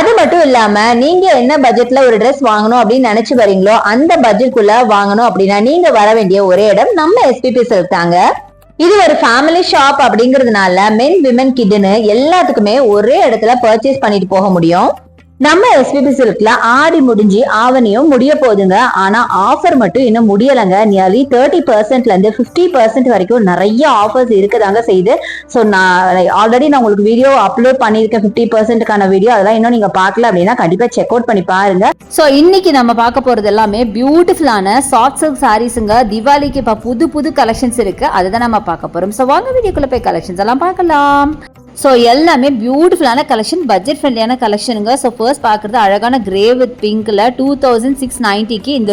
அது மட்டும் இல்லாம நீங்க என்ன பட்ஜெட்ல ஒரு ட்ரெஸ் வாங்கணும் அப்படின்னு நினைச்சு வரீங்களோ அந்த பட்ஜெட்குள்ள வாங்கணும் அப்படின்னா நீங்க வர வேண்டிய ஒரே இடம் நம்ம எஸ்பிபி சில்க் தாங்க இது ஒரு ஃபேமிலி ஷாப் அப்படிங்கறதுனால மென் விமன் கிட்னு எல்லாத்துக்குமே ஒரே இடத்துல பர்ச்சேஸ் பண்ணிட்டு போக முடியும். நம்ம எஸ்பிபி சில்க்ல ஆடி முடிஞ்சு ஆவணியும் முடிய போகுதுங்க. ஆனா ஆஃபர் மட்டும் இன்னும் முடியலைங்க. நியர்லி தேர்ட்டி பர்சன்ட்ல இருந்து பிப்டி பர்சன்ட் வரைக்கும் நிறைய ஆஃபர்ஸ் இருக்குதாங்க செய்யுது. ஸோ நான் ஆல்ரெடி நான் உங்களுக்கு வீடியோ அப்லோட் பண்ணியிருக்கேன். ஃபிஃப்டி பர்சன்ட்டுக்கான வீடியோ அதெல்லாம் இன்னும் நீங்க பார்க்கல அப்படின்னா கண்டிப்பா செக் அவுட் பண்ணி பாருங்க. ஸோ இன்னைக்கு நம்ம பார்க்க போறது எல்லாமே பியூட்டிஃபுல்லான சாஃப்ட் சில்க் சாரீஸுங்க திவாலிக்கு இப்போ புது புது கலெக்ஷன்ஸ் இருக்கு. அதுதான் நம்ம பார்க்க போறோம். ஸோ வாங்க வீடியோக்குள்ள போய் கலெக்ஷன்ஸ் எல்லாம் பார்க்கலாம். ஸோ எல்லாமே பியூட்டிஃபுல்லான கலெக்ஷன் பட்ஜெட் ஃப்ரெண்ட்லியான கலெக்ஷனுங்க ஸோ ஃபர்ஸ்ட் பார்க்குறது அழகான கிரே வித் பிங்க்ல டூ தௌசண்ட் சிக்ஸ் நைன்ட்டிக்கு இந்த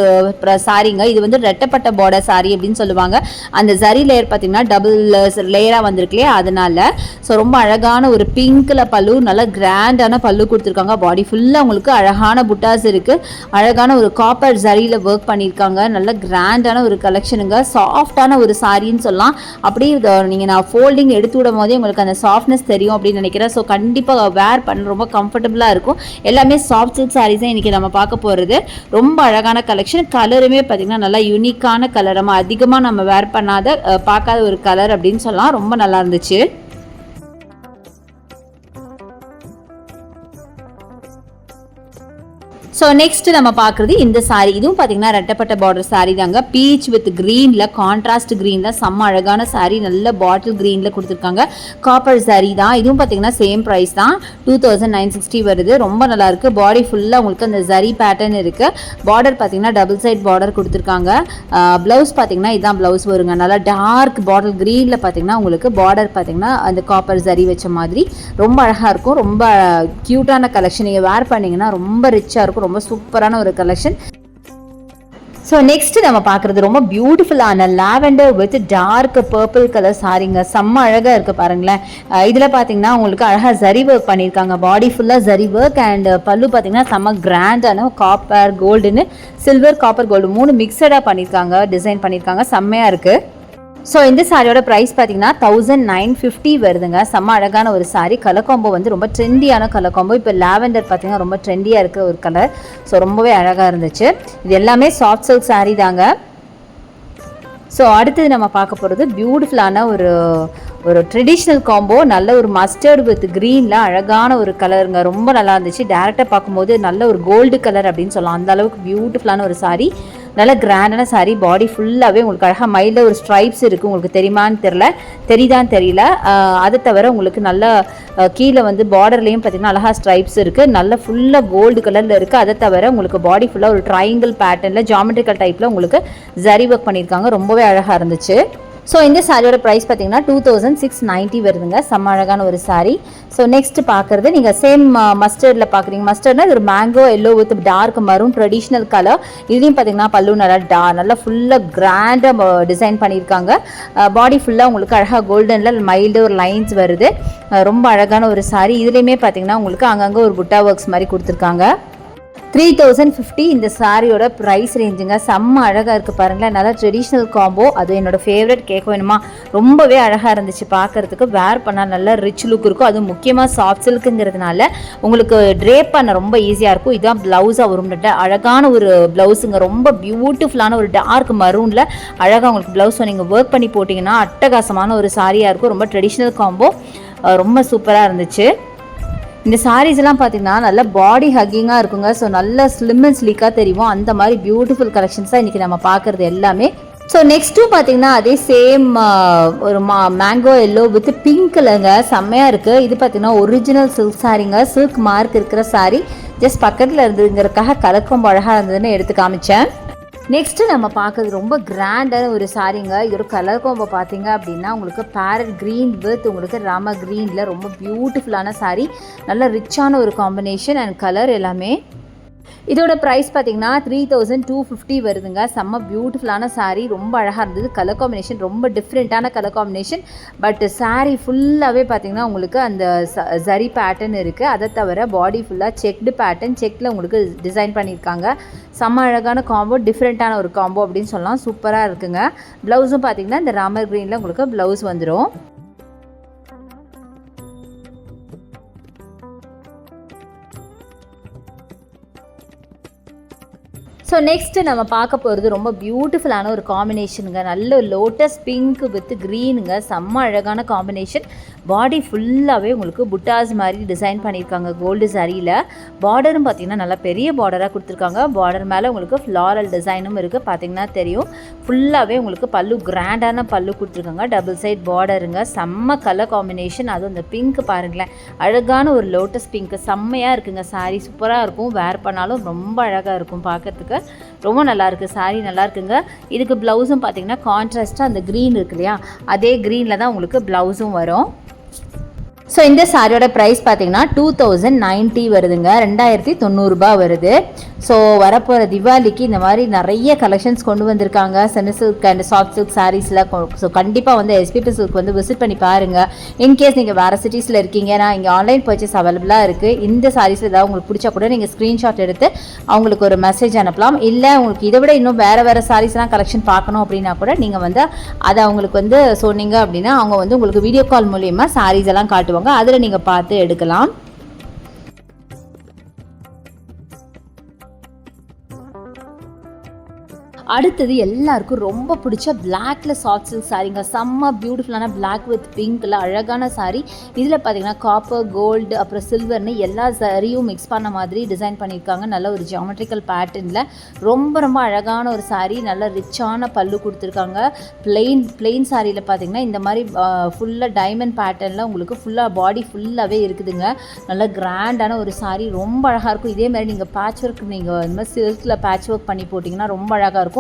சாரீங்க. இது வந்து ரெட்டப்பட்ட பார்டர் சாரி அப்படின்னு சொல்லுவாங்க. அந்த ஜரி லேயர் பார்த்தீங்கன்னா டபுள் லேயராக வந்திருக்கு அதனால ஸோ ரொம்ப அழகான ஒரு பிங்க்கில் பல்லு நல்லா கிராண்டான பல்லு கொடுத்துருக்காங்க. பாடி ஃபுல்லாக உங்களுக்கு அழகான புட்டாஸ் இருக்குது அழகான ஒரு காப்பர் ஜரியில் ஒர்க் பண்ணியிருக்காங்க. நல்ல கிராண்டான ஒரு கலெக்ஷனுங்க சாஃப்டான ஒரு சாரின்னு சொல்லலாம். அப்படியே நீங்கள் நான் ஃபோல்டிங் எடுத்து விடும் போதே உங்களுக்கு அந்த சாஃப்ட்னஸ் தெரியும் அப்படின்னு நினைக்கிறேன். ஸோ கண்டிப்பாக வேர் பண்ண ரொம்ப கம்ஃபர்டபுளாக இருக்கும். எல்லாமே சாஃப்ட் சில்க் சாரீஸ் தான் இன்றைக்கி நம்ம பார்க்க போகிறது ரொம்ப அழகான கலெக்ஷன் கலருமே பார்த்திங்கன்னா நல்லா யூனிக்கான கலர் நம்ம அதிகமாக நம்ம வேர் பண்ணாத பார்க்காத ஒரு கலர் அப்படின்னு சொல்லலாம். ரொம்ப நல்லா இருந்துச்சு. ஸோ நெக்ஸ்ட் நம்ம பார்க்குறது இந்த சாரி இதுவும் பார்த்தீங்கன்னா ரெட்டப்பட்ட பார்டர் சாரி தாங்க. பீச் வித் க்ரீனில் கான்ட்ராஸ்ட் க்ரீனில் செம்ம அழகான சாரி நல்ல பாட்டில் க்ரீனில் கொடுத்துருக்காங்க. காப்பர் சாரி தான். இதுவும் பார்த்தீங்கன்னா சேம் ப்ரைஸ் தான். டூ தௌசண்ட் நைன் சிக்ஸ்டி வருது. ரொம்ப நல்லா இருக்குது பாடி ஃபுல்லாக உங்களுக்கு அந்த ஜரி பேட்டர்ன் இருக்குது பார்டர் பார்த்தீங்கன்னா டபுள் சைட் பார்டர் கொடுத்துருக்காங்க. ப்ளவுஸ் பார்த்தீங்கன்னா இதுதான் ப்ளவுஸ் வருங்க. நல்லா டார்க் பாட்டில் க்ரீனில் பார்த்தீங்கன்னா உங்களுக்கு பார்டர் பார்த்தீங்கன்னா அந்த காப்பர் ஜரி வச்ச மாதிரி. ரொம்ப அழகாக இருக்கும். ரொம்ப க்யூட்டான கலெக்ஷன் நீங்கள் வேர் பண்ணிங்கன்னா ரொம்ப ரிச்சாக இருக்கும். ரொம்ப சூப்பரான ஒரு கலெக்ஷன் ஸோ நெக்ஸ்ட் நம்ம பார்க்குறது ரொம்ப பியூட்டிஃபுல்லான lavender with dark purple colour சாரிங்க செம்ம அழகாக இருக்குது பாருங்களேன். இதில் பார்த்தீங்கன்னா உங்களுக்கு அழகாக ஜரி ஒர்க் பண்ணியிருக்காங்க. பாடி ஃபுல்லாக ஜரி ஒர்க் அண்ட் பல்லு பார்த்தீங்கன்னா செம்ம கிராண்டான காப்பர் கோல்டுன்னு சில்வர் காப்பர் கோல்டு மூணு மிக்சடாக பண்ணியிருக்காங்க. டிசைன் பண்ணியிருக்காங்க. செம்மையாக இருக்குது ஸோ இந்த சாரியோட ப்ரைஸ் பார்த்தீங்கன்னா தௌசண்ட் நைன் ஃபிஃப்டி வருதுங்க. செம்ம அழகான ஒரு சாரி கலர் காம்போ வந்து ரொம்ப ட்ரெண்டியான கலர் காம்போ இப்போ லாவெண்டர் பார்த்தீங்கன்னா ரொம்ப ட்ரெண்டியாக இருக்கிற ஒரு கலர் ஸோ ரொம்பவே அழகாக இருந்துச்சு. இது எல்லாமே சாஃப்ட் சில்க் சாரி தாங்க. ஸோ அடுத்தது நம்ம பார்க்க போகிறது பியூட்டிஃபுல்லான ஒரு ஒரு ட்ரெடிஷ்னல் காம்போ நல்ல ஒரு மஸ்டர்டு வித் க்ரீனில் அழகான ஒரு கலருங்க ரொம்ப நல்லா இருந்துச்சு. டேரெக்டாக பார்க்கும்போது நல்ல ஒரு கோல்டு கலர் அப்படின்னு சொல்லலாம். அந்த அளவுக்கு பியூட்டிஃபுல்லான ஒரு சாரி நல்ல கிராண்டான சாரி பாடி ஃபுல்லாகவே உங்களுக்கு அழகாக மைல்டாக ஒரு ஸ்ட்ரைப்ஸ் இருக்குது உங்களுக்கு தெரியுமான்னு தெரில தெரியுதான்னு தெரியல. அதை தவிர உங்களுக்கு நல்ல கீழே வந்து பார்டர்லேயும் பார்த்திங்கன்னா அழகாக ஸ்ட்ரைப்ஸ் இருக்குது நல்ல ஃபுல்லாக கோல்டு கலரில் இருக்குது அதை தவிர உங்களுக்கு பாடி ஃபுல்லாக ஒரு ட்ரையாங்கிள் பேட்டர்னில் ஜாமெட்ரிக்கல் டைப்பில் உங்களுக்கு ஜரி ஒர்க் பண்ணியிருக்காங்க. ரொம்பவே அழகாக இருந்துச்சு. ஸோ இந்த சாரியோட ப்ரைஸ் பார்த்தீங்கன்னா டூ தௌசண்ட் சிக்ஸ் நைன்ட்டி வருதுங்க. செம்ம அழகான ஒரு சாரி ஸோ நெக்ஸ்ட் பார்க்குறது நீங்கள் சேம் மஸ்டர்டில் பார்க்குறீங்க மஸ்டர்ட்னா இது ஒரு mango yellow with dark maroon traditional colour இதுலேயும் பார்த்தீங்கன்னா பல்லு நல்லா டா நல்லா ஃபுல்லாக கிராண்டாக டிசைன் பண்ணியிருக்காங்க. பாடி ஃபுல்லாக உங்களுக்கு அழகாக கோல்டனில் மைல்டு ஒரு லைன்ஸ் வருது. ரொம்ப அழகான ஒரு சாரி இதுலேயுமே பார்த்தீங்கன்னா உங்களுக்கு அங்கங்கே ஒரு புட்டா ஒர்க்ஸ் மாதிரி கொடுத்துருக்காங்க. த்ரீ தௌசண்ட் ஃபிஃப்டி இந்த சாரியோட ப்ரைஸ் ரேஞ்சுங்க செம்ம அழகாக இருக்குது பாருங்களேன். நல்லா ட்ரெடிஷ்னல் காம்போ அது என்னோடய ஃபேவரட் கேட்க வேணுமா ரொம்பவே அழகாக இருந்துச்சு பார்க்கறதுக்கு. வேர் பண்ணால் நல்லா ரிச் லுக் இருக்கும். அது முக்கியமாக சாஃப்ட் சில்க்குங்கிறதுனால உங்களுக்கு ட்ரேப் பண்ண ரொம்ப ஈஸியாக இருக்கும். இதுதான் ப்ளவுஸாக வரும். அழகான ஒரு ப்ளவுஸுங்க ரொம்ப பியூட்டிஃபுல்லான ஒரு டார்க் மரூனில் அழகாக உங்களுக்கு ப்ளவுஸ் நீங்கள் ஒர்க் பண்ணி போட்டிங்கன்னா அட்டகாசமான ஒரு சாரியாக இருக்கும். ரொம்ப ட்ரெடிஷ்னல் காம்போ ரொம்ப சூப்பராக இருந்துச்சு. இந்த சாரீஸ் எல்லாம் பார்த்தீங்கன்னா நல்ல பாடி ஹக்கிங்காக இருக்குங்க. ஸோ நல்ல ஸ்லிம் அண்ட் ஸ்லீக்காக தெரியும். அந்த மாதிரி பியூட்டிஃபுல் கலெக்ஷன்ஸ் தான் இன்றைக்கி நம்ம பார்க்குறது எல்லாமே. ஸோ நெக்ஸ்ட்டும் பார்த்தீங்கன்னா அதே சேம் ஒரு மா மேங்கோ எல்லோ வித் பிங்க் கலருங்க செம்மையாக இருக்குது இது பார்த்தீங்கன்னா ஒரிஜினல் சில்க் சாரீங்க சில்க் மார்க் இருக்கிற சாரீ ஜஸ்ட் பக்கத்தில் இருந்துங்கிறதுக்காக கலக்கம் அழகாக இருந்ததுன்னு எடுத்து காமிச்சேன். நெக்ஸ்ட்டு நம்ம பார்க்கறது ரொம்ப கிராண்டான ஒரு சாரீங்க இதோட கலர் கோம்போ பார்த்தீங்க அப்படின்னா உங்களுக்கு பேரட் க்ரீன் வித் உங்களுக்கு ராம க்ரீனில் ரொம்ப பியூட்டிஃபுல்லான saree. நல்ல ரிச்சான ஒரு காம்பினேஷன் அண்ட் கலர் எல்லாமே இதோட ப்ரைஸ் பார்த்தீங்கன்னா த்ரீ தௌசண்ட் டூ ஃபிஃப்டி வருதுங்க. செம்ம பியூட்டிஃபுல்லான சாரீ ரொம்ப அழகாக இருந்தது. கலர் காம்பினேஷன் ரொம்ப டிஃப்ரெண்ட்டான கலர் காம்பினேஷன் பட் சாரீ ஃபுல்லாகவே பார்த்தீங்கன்னா உங்களுக்கு அந்த ஜரி சரி பேட்டர்ன் இருக்குது அதை தவிர பாடி ஃபுல்லாக செக்டு பேட்டர்ன் செக்கில் உங்களுக்கு டிசைன் பண்ணியிருக்காங்க. செம்ம அழகான காம்போ டிஃப்ரெண்ட்டான ஒரு காம்போ அப்படின்னு சொல்லலாம். சூப்பராக இருக்குங்க. ப்ளவுஸும் பார்த்தீங்கன்னா இந்த ராமர் க்ரீனில் உங்களுக்கு ப்ளவுஸ் வந்துடும் ஸோ நெக்ஸ்ட்டு நம்ம பார்க்க போகிறது ரொம்ப பியூட்டிஃபுல்லான ஒரு காம்பினேஷனுங்க நல்ல லோட்டஸ் பிங்க் வித் க்ரீனுங்க செம்ம அழகான காம்பினேஷன் பாடி ஃபுல்லாகவே உங்களுக்கு புட்டாஸ் மாதிரி டிசைன் பண்ணியிருக்காங்க கோல்டு சாரியில். பார்டரும் பார்த்தீங்கன்னா நல்லா பெரிய பார்டராக கொடுத்துருக்காங்க. பார்டர் மேலே உங்களுக்கு ஃப்ளாரல் டிசைனும் இருக்குது பார்த்தீங்கன்னா தெரியும். ஃபுல்லாகவே உங்களுக்கு பல்லு கிராண்டான பல்லு கொடுத்துருக்காங்க. டபுள் சைட் பார்டருங்க செம்ம கலர் காம்பினேஷன் அதுவும் இந்த பிங்க் பாருங்களேன். அழகான ஒரு லோட்டஸ் பிங்க் செம்மையாக இருக்குங்க சாரி. சூப்பராக இருக்கும். வேர் பண்ணாலும் ரொம்ப அழகாக இருக்கும் பார்க்கறதுக்கு. ரொம்ப நல்லா இருக்கு நல்லா இருக்குங்க இதுக்கு ப்ளவுஸும் பார்த்தீங்கன்னா கான்ட்ராஸ்ட்டாக அந்த க்ரீன் இருக்கு இல்லையா? அதே க்ரீனில் தான் உங்களுக்கு ப்ளவுஸும் வரும். ஸோ இந்த சாரியோட ப்ரைஸ் பார்த்தீங்கன்னா டூ தௌசண்ட் நைன்ட்டி வருதுங்க. ரெண்டாயிரத்தி தொண்ணூறுரூபா வருது. ஸோ வரப்போகிற திவாலிக்கு இந்த மாதிரி நிறைய கலெக்ஷன்ஸ் கொண்டு வந்திருக்காங்க. Chennai silk and soft silk சாரீஸில் ஸோ கண்டிப்பாக வந்து எஸ்பிபி சில்க் வந்து விசிட் பண்ணி பாருங்கள் இன்கேஸ் நீங்கள் வேறு சிட்டிஸில் இருக்கீங்கன்னா இங்கே ஆன்லைன் பர்ச்சேஸ் அவைலபிளாக இருக்குது இந்த சாரீஸில் ஏதாவது உங்களுக்கு பிடிச்சா கூட நீங்கள் ஸ்க்ரீன்ஷாட் எடுத்து அவங்களுக்கு ஒரு மெசேஜ் அனுப்பலாம். இல்லை உங்களுக்கு இதை விட இன்னும் வேறு வேறு சாரீஸ்லாம் கலெக்ஷன் பார்க்கணும் அப்படின்னா கூட நீங்கள் வந்து அதை அவங்களுக்கு வந்து சொன்னீங்க அப்படின்னா அவங்க வந்து உங்களுக்கு வீடியோ கால் மூலியமாக சாரீஸ் எல்லாம் காட்டுவாங்க. அதில் நீங்கள் பார்த்து எடுக்கலாம். அடுத்தது எல்லாருக்கும் ரொம்ப பிடிச்ச பிளாக்ல சாஃப்ட் சில்க் சாரீங்க செம்ம பியூட்டிஃபுல்லான பிளாக் வித் பிங்க்ல அழகான சாரீ இதில் பார்த்தீங்கன்னா காப்பர் கோல்டு அப்புறம் சில்வர்னு எல்லா சாரியும் மிக்ஸ் பண்ண மாதிரி டிசைன் பண்ணியிருக்காங்க. நல்ல ஒரு ஜியாமெட்ரிக்கல் பேட்டர்னில் ரொம்ப ரொம்ப அழகான ஒரு சாரீ நல்ல ரிச்சான பல்லு கொடுத்துருக்காங்க. பிளெயின் பிளெயின் சாரியில் பார்த்தீங்கன்னா இந்த மாதிரி ஃபுல்லாக டைமண்ட் பேட்டர்னில் உங்களுக்கு ஃபுல்லாக பாடி ஃபுல்லாகவே இருக்குதுங்க. நல்ல கிராண்டான ஒரு saree. ரொம்ப அழகாக இருக்கும். இதே மாதிரி நீங்கள் பேட்ச் ஒர்க் நீங்கள் இந்த மாதிரி சில்கில் பேட்ச் ஒர்க் பண்ணி போட்டிங்கன்னா ரொம்ப அழகாக இருக்கும்.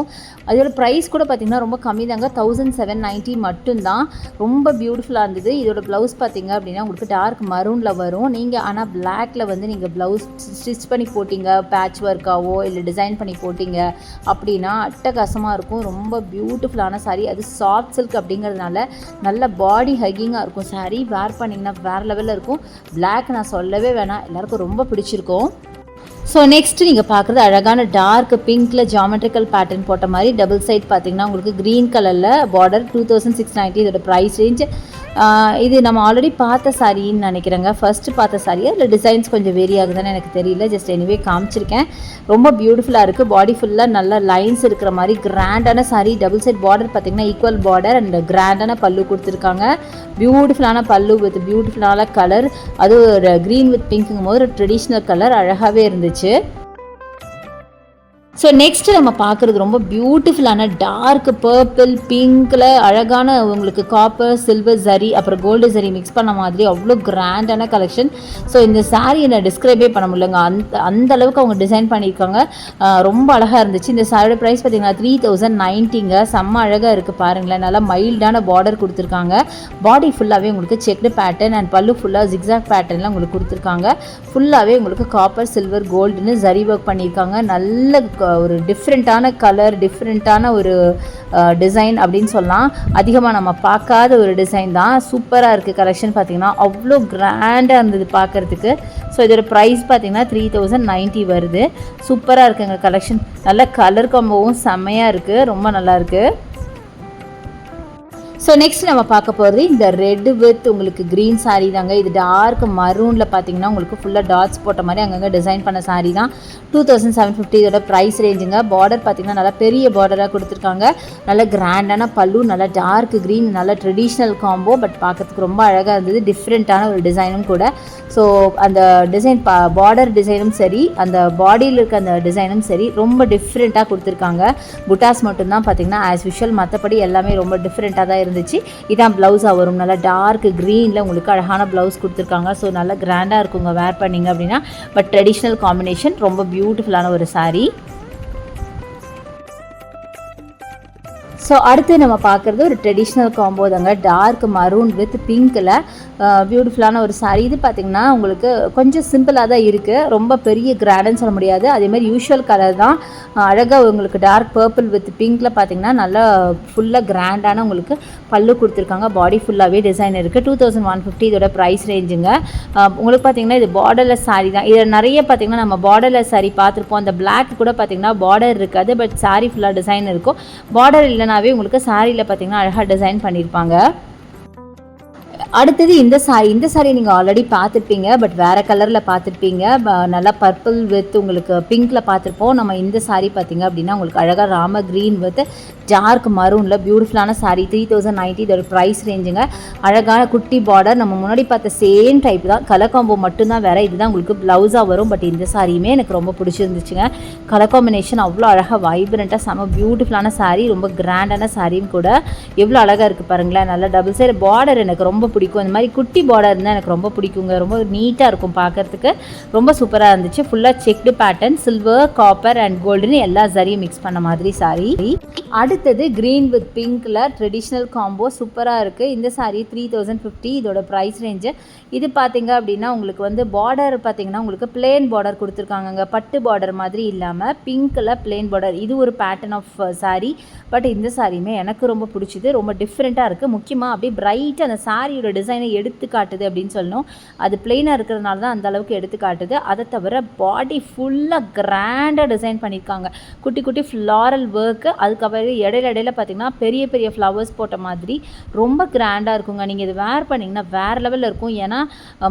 அதோட ப்ரைஸ் கூட பார்த்தீங்கன்னா ரொம்ப கம்மி தாங்க தௌசண்ட் செவன் நைன்ட்டி மட்டும்தான். ரொம்ப பியூட்டிஃபுல்லாக இருந்தது. இதோட ப்ளவுஸ் பார்த்தீங்க அப்படின்னா உங்களுக்கு டார்க் மரூனில் வரும். நீங்கள் ஆனால் பிளாக்ல வந்து நீங்கள் ப்ளவுஸ் ஸ்டிச் பண்ணி போட்டிங்க. பேட்ச் ஒர்க்காவோ இல்லை டிசைன் பண்ணி போட்டிங்க அப்படின்னா அட்டகாசமாக இருக்கும். ரொம்ப பியூட்டிஃபுல்லான சாரீ அது சாஃப்ட் சில்க் அப்படிங்கிறதுனால நல்ல பாடி ஹக்கிங்காக இருக்கும். சாரீ வேர் பண்ணிங்கன்னா வேறு லெவலில் இருக்கும். பிளாக் நான் சொல்லவே வேணாம். எல்லாருக்கும் ரொம்ப பிடிச்சிருக்கும். ஸோ நெக்ஸ்ட் நீங்கள் பார்க்குறது அழகான டார்க் பிங்க்கில் ஜாமெட்ரிக்கல் பேட்டர்ன் போட்ட மாதிரி டபுள் சைட் பார்த்தீங்கன்னா உங்களுக்கு க்ரீன் கலரில் border two thousand six ninety இதோட ப்ரைஸ் ரேஞ்ச் இது நம்ம ஆல்ரெடி பார்த்த சாரின்னு நினைக்கிறேங்க. ஃபர்ஸ்ட் பார்த்த சாரி இல்லை டிசைன்ஸ் கொஞ்சம் வேரி ஆகுதுன்னு எனக்கு தெரியல. ஜஸ்ட் எனிவே காமிச்சிருக்கேன். ரொம்ப பியூட்டிஃபுல்லாக இருக்குது பாடி ஃபுல்லாக நல்ல லைன்ஸ் இருக்கிற மாதிரி கிராண்டான சாரி டபுள் சைட் பார்டர் பார்த்தீங்கன்னா ஈக்குவல் பார்டர் அண்ட் கிராண்டான பல்லு கொடுத்துருக்காங்க. பியூட்டிஃபுல்லான பல்லு வித் பியூட்டிஃபுல்லான கலர் அது ஒரு க்ரீன் வித் பிங்க்குங்கும் போது ஒரு ட்ரெடிஷ்னல் கலர் அழகாகவே இருந்துச்சு. 学 ஸோ நெக்ஸ்ட் நம்ம பார்க்குறது ரொம்ப பியூட்டிஃபுல்லான டார்க் பர்பிள் பிங்க்கில் அழகான உங்களுக்கு காப்பர் சில்வர் ஜரி அப்புறம் கோல்டு ஜரி மிக்ஸ் பண்ண மாதிரி அவ்வளோ கிராண்டான கலெக்ஷன் ஸோ இந்த சாரீ என்ன டிஸ்கிரைபே பண்ண முடியலங்க. அந்த அந்த அளவுக்கு அவங்க டிசைன் பண்ணியிருக்காங்க. ரொம்ப அழகாக இருந்துச்சு. இந்த சாரியோட ப்ரைஸ் பார்த்தீங்கன்னா த்ரீ தௌசண்ட் நைன்ட்டிங்க செம்ம அழகாக இருக்குது பாருங்களேன். நல்லா மைல்டான பார்டர் கொடுத்துருக்காங்க. பாடி ஃபுல்லாகவே உங்களுக்கு செக்டு பேட்டர்ன் அண்ட் பல்லு ஃபுல்லாக ஜிக்ஸாக் பேட்டர்னில் உங்களுக்கு கொடுத்துருக்காங்க. ஃபுல்லாகவே உங்களுக்கு காப்பர் சில்வர் கோல்டுன்னு ஜரி ஒர்க் பண்ணியிருக்காங்க. நல்ல ஒரு டிஃப்ரெண்ட்டான கலர் டிஃப்ரெண்ட்டான ஒரு டிசைன் அப்படின்னு சொல்லலாம். அதிகமாக நம்ம பார்க்காத ஒரு டிசைன் தான். சூப்பராக இருக்குது கலெக்ஷன் பார்த்திங்கன்னா அவ்வளோ கிராண்டாக இருந்தது பார்க்குறதுக்கு ஸோ இதோட ப்ரைஸ் பார்த்தீங்கன்னா த்ரீ தௌசண்ட் நைன்ட்டி வருது. சூப்பராக இருக்குங்க கலெக்ஷன் நல்ல கலர் காம்போவும் செம்மையாக இருக்குது ரொம்ப நல்லாயிருக்கு ஸோ நெக்ஸ்ட் நம்ம பார்க்க போகிறது இந்த ரெட் வித் உங்களுக்கு க்ரீன் சாரீ தாங்க. இது டார்க் மரூனில் பார்த்தீங்கன்னா உங்களுக்கு ஃபுல்லாக டாட்ஸ் போட்ட மாதிரி அங்கங்கே டிசைன் பண்ண சாரீ தான். டூ தௌசண்ட் செவன் ஃபிஃப்டி இதோட ப்ரைஸ் ரேஞ்சுங்க பார்டர் பார்த்தீங்கன்னா நல்லா பெரிய பார்டராக கொடுத்துருக்காங்க. நல்ல கிராண்டான பல்லு நல்லா டார்க் க்ரீன் நல்ல ட்ரெடிஷ்னல் காம்போ பட் பார்க்கறதுக்கு ரொம்ப அழகாக இருந்தது. டிஃப்ரெண்ட்டான ஒரு டிசைனும் கூட. ஸோ அந்த டிசைன் பா பார்டர் டிசைனும் சரி அந்த பாடியில் இருக்க அந்த டிசைனும் சரி ரொம்ப டிஃப்ரெண்ட்டாக கொடுத்துருக்காங்க. புட்டாஸ் மட்டும்தான் பார்த்தீங்கன்னா ஆஸ் யூஷுவல் மற்றபடி எல்லாமே ரொம்ப டிஃப்ரெண்ட்டாக தான் இருந்துச்சு. இதான் ப்ளவுஸாக வரும். நல்லா டார்க் க்ரீனில் உங்களுக்கு அழகான ப்ளவுஸ் கொடுத்துருக்காங்க. ஸோ நல்லா கிராண்டாக இருக்குங்க. வேர் பண்ணீங்க அப்படின்னா பட் ட்ரெடிஷ்னல் காம்பினேஷன் ரொம்ப பியூட்டிஃபுல்லான ஒரு சாரீ ஸோ அடுத்து நம்ம பார்க்குறது ஒரு ட்ரெடிஷ்னல் காம்போ தாங்க. டார்க் மரூன் வித் பிங்க்கில் பியூட்டிஃபுல்லான ஒரு சாரீ இது பார்த்திங்கன்னா உங்களுக்கு கொஞ்சம் சிம்பிளாக தான் இருக்குது ரொம்ப பெரிய கிராண்டுன்னு சொல்ல முடியாது. அதேமாதிரி யூஷுவல் கலர் தான். அழகாக உங்களுக்கு டார்க் பர்பிள் வித் பிங்க்கில் பார்த்தீங்கன்னா நல்லா ஃபுல்லாக கிராண்டான உங்களுக்கு பல்லு கொடுத்துருக்காங்க. பாடி ஃபுல்லாகவே டிசைன் இருக்குது டூ தௌசண்ட் ஒன் ஃபிஃப்டி இதோட ப்ரைஸ் ரேஞ்சுங்க உங்களுக்கு பார்த்தீங்கன்னா இது பார்டர்லெஸ் saree தான். இதில் நிறைய பார்த்தீங்கன்னா நம்ம பார்டர்லெஸ் saree பார்த்துருப்போம். அந்த பிளாக் கூட பார்த்திங்கன்னா பார்டர் இருக்காது. பட் சாரி ஃபுல்லாக டிசைன் இருக்கும். பார்டர் ஃபுல்லாகவே உங்களுக்கு சாரியில் பார்த்தீங்கன்னா அழகாக டிசைன் பண்ணியிருப்பாங்க அடுத்தது இந்த சாரி இந்த சாரி நீங்கள் ஆல்ரெடி பார்த்துருப்பீங்க பட் வேறு கலரில் பார்த்துருப்பீங்க. நல்லா பர்பிள் வித் உங்களுக்கு பிங்க்கில் பார்த்துருப்போம். நம்ம இந்த சாரி பார்த்தீங்க அப்படின்னா உங்களுக்கு அழகாக ராம க்ரீன் வித் டார்க் மரூனில் பியூட்டிஃபுல்லான சாரி த்ரீ தௌசண்ட் நைன்ட்டி இதோட ப்ரைஸ் ரேஞ்சுங்க அழகான குட்டி பார்டர் நம்ம முன்னாடி பார்த்த சேம் டைப் தான். கலர் காம்போ மட்டும்தான் வேறு இதுதான் உங்களுக்கு ப்ளவுஸாக வரும். பட் இந்த சாரியுமே எனக்கு ரொம்ப பிடிச்சிருந்துச்சுங்க. கலர் காம்பினேஷன் அவ்வளோ அழகாக வைப்ரண்ட்டாக செம பியூட்டிஃபுல்லான சாரி ரொம்ப கிராண்டான சாரியும் கூட. எவ்வளோ அழகாக இருக்குது பாருங்களேன். நல்லா டபுள் சைடு பார்டர் எனக்கு ரொம்ப பிடிக்கும். இந்த மாதிரி குட்டி பார்டர் இருந்தால் எனக்கு ரொம்ப பிடிக்குங்க. ரொம்ப நீட்டாக இருக்கும் பார்க்கறதுக்கு. ரொம்ப சூப்பராக இருந்துச்சு. ஃபுல்லாக checked pattern silver copper and கோல்டுன்னு எல்லா சரியும் மிக்ஸ் பண்ண மாதிரி சாரி அடுத்தது க்ரீன் வித் பிங்க்கில் ட்ரெடிஷ்னல் காம்போ சூப்பராக இருக்குது இந்த சாரீ த்ரீ தௌசண்ட் ஃபிஃப்டி இதோட ப்ரைஸ் ரேஞ்சு இது பார்த்தீங்க அப்படின்னா உங்களுக்கு வந்து பார்டர் பார்த்தீங்கன்னா உங்களுக்கு பிளேன் பார்டர் கொடுத்துருக்காங்கங்க. பட்டு பார்டர் மாதிரி இல்லாமல் பிங்க்கில் பிளேன் பார்டர் இது ஒரு பேட்டர்ன் ஆஃப் சாரீ பட் இந்த சாரியுமே எனக்கு ரொம்ப பிடிச்சிது. ரொம்ப டிஃப்ரெண்ட்டாக இருக்குது முக்கியமாக அப்படியே பிரைட் அந்த சாரியோட டிசைனை எடுத்து காட்டுது அப்படின்னு சொல்லணும். அது பிளெயினாக இருக்கிறதுனால தான் அந்த அளவுக்கு எடுத்து காட்டுது. அதை தவிர பாடி ஃபுல்லாக கிராண்டாக டிசைன் பண்ணியிருக்காங்க குட்டி குட்டி ஃப்ளாரல் ஒர்க்கு அதுக்கப்புறம் இடையில இடையில பார்த்தீங்கன்னா பெரிய பெரிய ஃப்ளவர்ஸ் போட்ட மாதிரி ரொம்ப கிராண்டாக இருக்குங்க. நீங்கள் இது வேர் பண்ணிங்கன்னா வேறு லெவலில் இருக்கும். ஏன்னா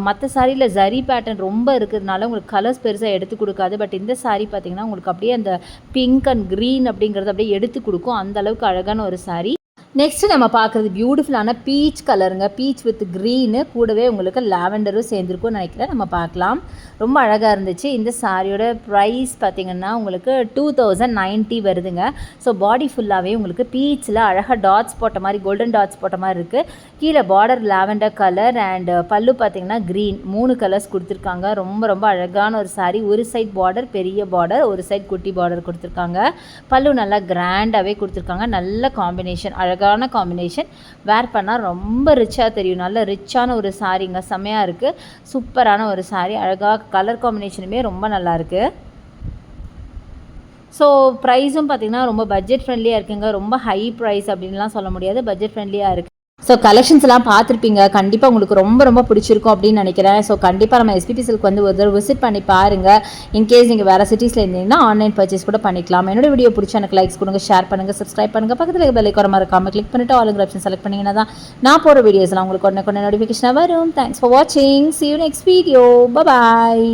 மற்ற சாரியில் ஜரி பேட்டர்ன் ரொம்ப இருக்கிறதுனால உங்களுக்கு கலர்ஸ் பெருசாக எடுத்து கொடுக்காது. பட் இந்த saree பார்த்தீங்கன்னா உங்களுக்கு அப்படியே அந்த பிங்க் அண்ட் க்ரீன் அப்படிங்கிறது அப்படியே எடுத்து கொடுக்கும். அந்த அளவுக்கு அழகான ஒரு saree. நெக்ஸ்ட்டு நம்ம பார்க்குறது பியூட்டிஃபுல்லான பீச் கலருங்க பீச் வித் க்ரீனு கூடவே உங்களுக்கு லாவெண்டரும் சேர்ந்துருக்கும்னு நினைக்கிறேன். நம்ம பார்க்கலாம். ரொம்ப அழகாக இருந்துச்சு. இந்த சாரியோட ப்ரைஸ் பார்த்திங்கன்னா உங்களுக்கு டூ தௌசண்ட் நைன்ட்டி வருதுங்க. ஸோ பாடி ஃபுல்லாகவே உங்களுக்கு பீச்சில் அழகாக டாட்ஸ் போட்ட மாதிரி கோல்டன் டாட்ஸ் போட்ட மாதிரி இருக்குது கீழே பார்டர் லாவெண்டர் கலர் அண்ட் பல்லு பார்த்தீங்கன்னா க்ரீன் மூணு கலர்ஸ் கொடுத்துருக்காங்க. ரொம்ப ரொம்ப அழகான ஒரு சாரி ஒரு சைட் பார்டர் பெரிய பார்டர் ஒரு சைட் குட்டி பார்டர் கொடுத்துருக்காங்க. பல்லு நல்லா கிராண்டாகவே கொடுத்துருக்காங்க. நல்ல காம்பினேஷன் அழகாக அழகான காம்பினேஷன் வேர் பண்ணால் ரொம்ப ரிச்சாக தெரியும். நல்ல ரிச்சான ஒரு சாரீங்க செம்மையாக இருக்குது சூப்பரான ஒரு சாரீ அழகாக கலர் காம்பினேஷனுமே ரொம்ப நல்லா இருக்கு. ஸோ ப்ரைஸும் பார்த்தீங்கன்னா ரொம்ப பட்ஜெட் ஃப்ரெண்ட்லியாக இருக்குங்க. ரொம்ப ஹை ப்ரைஸ் அப்படின்லாம் சொல்ல முடியாது. பட்ஜெட் ஃப்ரெண்ட்லியாக இருக்குது ஸோ கலெக்ஷன்ஸ் எல்லாம் பார்த்துருப்பீங்க. கண்டிப்பாக உங்களுக்கு ரொம்ப ரொம்ப பிடிச்சிருக்கும் அப்படின்னு நினைக்கிறேன். ஸோ கண்டிப்பாக நம்ம எஸ்பிபி சில்க் வந்து ஒரு தடவை விசிட் பண்ணி பாருங்கள் இன்கேஸ் நீங்கள் வேறு சிட்டிஸில் இருந்தீங்கன்னா ஆன்லைன் பர்ச்சேஸ் கூட பண்ணிக்கலாம். என்னோட வீடியோ பிடிச்ச எனக்கு லைக்ஸ் கொடுங்க ஷேர் பண்ணுங்கள் சப்ஸ்கிரைப் பண்ணுங்கள் பக்கத்தில் பெல் ஐக்கான மறக்காம கிளிக் பண்ணிட்டு ஆல் ஆப்ஷன் செலக்ட் பண்ணிங்கன்னா தான் நான் போகிற வீடியோஸ்லாம் உங்களுக்கு உடனே கொண்டு நோட்டிஃபிகேஷனாக வரும். தேங்க்ஸ் ஃபார் வாட்சிங் see you next video bye